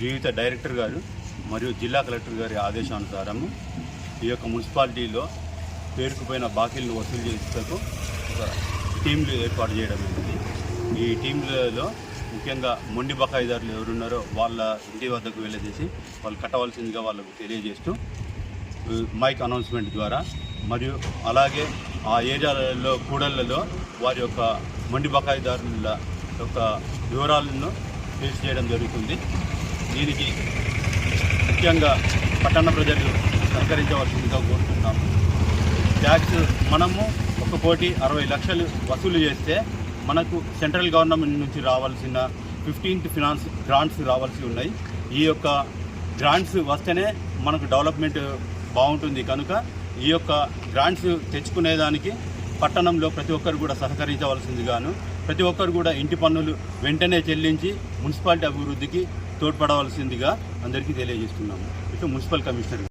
Sriyuta director గారు మరియు జిల్లా కలెక్టర్ గారి ఆదేశానుసారము ఈ యొక్క మున్సిపాలిటీలో పేరుకుపోయిన బాకీలను వసూలు చేసేందుకు ఒక టీంలు ఏర్పాటు చేయడం అనేది ఈ టీంలలో ముఖ్యంగా మొండి బకాయిదారులు ఎవరున్నారో వాళ్ళ ఇంటి వద్దకు వెళ్ళేసి వాళ్ళు కట్టవలసిందిగా వాళ్ళకు తెలియజేస్తూ మైక్ అనౌన్స్మెంట్ ద్వారా మరియు అలాగే ఆ ఏరియాలలో కూడళ్ళలో వారి యొక్క మొండి బకాయిదారుల యొక్క వివరాలను తెలియజేయడం జరుగుతుంది. దీనికి ముఖ్యంగా పట్టణ ప్రజలు సహకరించవలసిందిగా కోరుతున్నాము. ట్యాక్స్ మనము ఒక కోటి అరవై లక్షలు వసూలు చేస్తే మనకు సెంట్రల్ గవర్నమెంట్ నుంచి రావాల్సిన ఫిఫ్టీన్త్ ఫినాన్స్ గ్రాంట్స్ రావాల్సి ఉన్నాయి. ఈ యొక్క గ్రాంట్స్ వస్తేనే మనకు డెవలప్మెంట్ బాగుంటుంది. కనుక ఈ యొక్క గ్రాంట్స్ తెచ్చుకునేదానికి పట్టణంలో ప్రతి ఒక్కరు కూడా సహకరించవలసిందిగాను ప్రతి ఒక్కరు కూడా ఇంటి పన్నులు వెంటనే చెల్లించి మున్సిపాలిటీ అభివృద్ధికి తోడ్పడవలసిందిగా అందరికీ తెలియజేస్తున్నాము. ఇటు మున్సిపల్ కమిషనర్